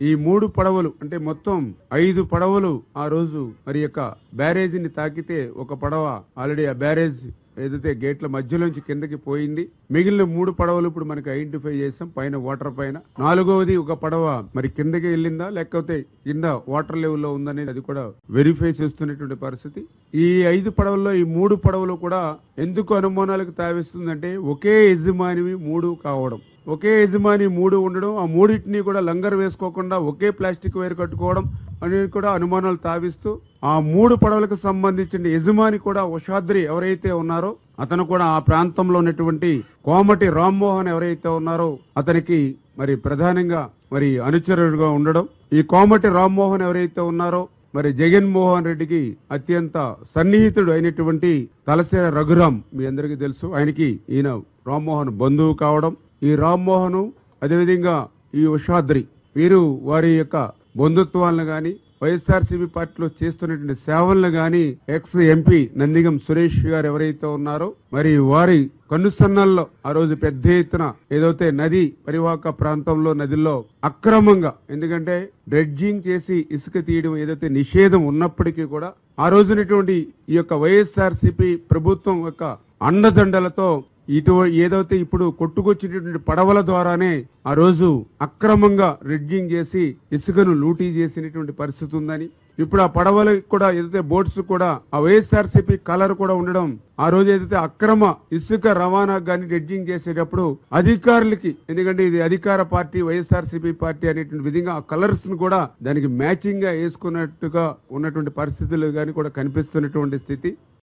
ఈ మూడు పడవలు అంటే మొత్తం ఐదు పడవలు ఆ రోజు మరి యొక్క బ్యారేజీని తాకితే ఒక పడవ ఆల్రెడీ ఆ బ్యారేజ్ ఏదైతే గేట్ల మధ్యలోంచి కిందకి పోయింది మిగిలిన మూడు పడవలు ఇప్పుడు మనకి ఐడెంటిఫై చేసాం పైన వాటర్ పైన. నాలుగవది ఒక పడవ మరి కిందకి వెళ్ళిందా లేకపోతే కింద వాటర్ లెవెల్లో ఉందనేది అది కూడా వెరిఫై చేస్తున్నటువంటి పరిస్థితి. ఈ ఐదు పడవల్లో ఈ మూడు పడవలు కూడా ఎందుకు అనుమానాలకు తావిస్తుందంటే ఒకే యజమానివి మూడు కావడం. ఒకే యజమాని మూడు ఉండడం ఆ మూడింటిని కూడా లంగర్ వేసుకోకుండా ఒకే ప్లాస్టిక్ వైర్ కట్టుకోవడం అనేది కూడా అనుమానాలు తావిస్తూ ఆ మూడు పడవలకు సంబంధించిన యజమాని కూడా ఉషాద్రి ఎవరైతే ఉన్నారో అతను కూడా ఆ ప్రాంతంలో ఉన్నటువంటి కోమటి రామ్మోహన్ ఎవరైతే ఉన్నారో అతనికి మరి ప్రధానంగా మరి అనుచరుడుగా ఉండడం. ఈ కోమటి రామ్మోహన్ ఎవరైతే ఉన్నారో మరి జగన్మోహన్ రెడ్డికి అత్యంత సన్నిహితుడు అయినటువంటి తలసేర రఘురాం మీ అందరికీ తెలుసు. ఆయనకి ఈయన రామ్మోహన్ బంధువు కావడం. ఈ రామ్మోహన్ అదేవిధంగా ఈ ఉషాద్రి వీరు వారి యొక్క బంధుత్వాలను కానీ వైఎస్ఆర్సీపీ పార్టీలో చేస్తున్నటువంటి సేవలను గాని ఎక్స్ ఎంపీ నందిగం సురేష్ గారు ఎవరైతే ఉన్నారో మరి వారి కనుసన్నల్లో ఆ రోజు పెద్ద ఎత్తున ఏదైతే నది పరివాహక ప్రాంతంలో నదిలో అక్రమంగా ఎందుకంటే డ్రెడ్జింగ్ చేసి ఇసుక తీయడం ఏదైతే నిషేధం ఉన్నప్పటికీ కూడా ఆ రోజునటువంటి ఈ యొక్క వైఎస్ఆర్సీపీ ప్రభుత్వం యొక్క అండదండలతో ఇటు ఏదైతే ఇప్పుడు కొట్టుకొచ్చినటువంటి పడవల ద్వారానే ఆ రోజు అక్రమంగా రెడ్జింగ్ చేసి ఇసుకను లూటీ చేసినటువంటి పరిస్థితి ఉందని. ఇప్పుడు ఆ పడవలకు కూడా ఏదైతే బోట్స్ కూడా ఆ వైఎస్ఆర్సీపీ కలర్ కూడా ఉండడం ఆ రోజు ఏదైతే అక్రమ ఇసుక రవాణా గాని రెడ్జింగ్ చేసేటప్పుడు అధికారులకి ఎందుకంటే ఇది అధికార పార్టీ వైఎస్ఆర్సీపీ పార్టీ అనేటువంటి విధంగా ఆ కలర్స్ను కూడా దానికి మ్యాచింగ్గా వేసుకున్నట్టుగా ఉన్నటువంటి పరిస్థితులు గాని కూడా కనిపిస్తున్నటువంటి స్థితి.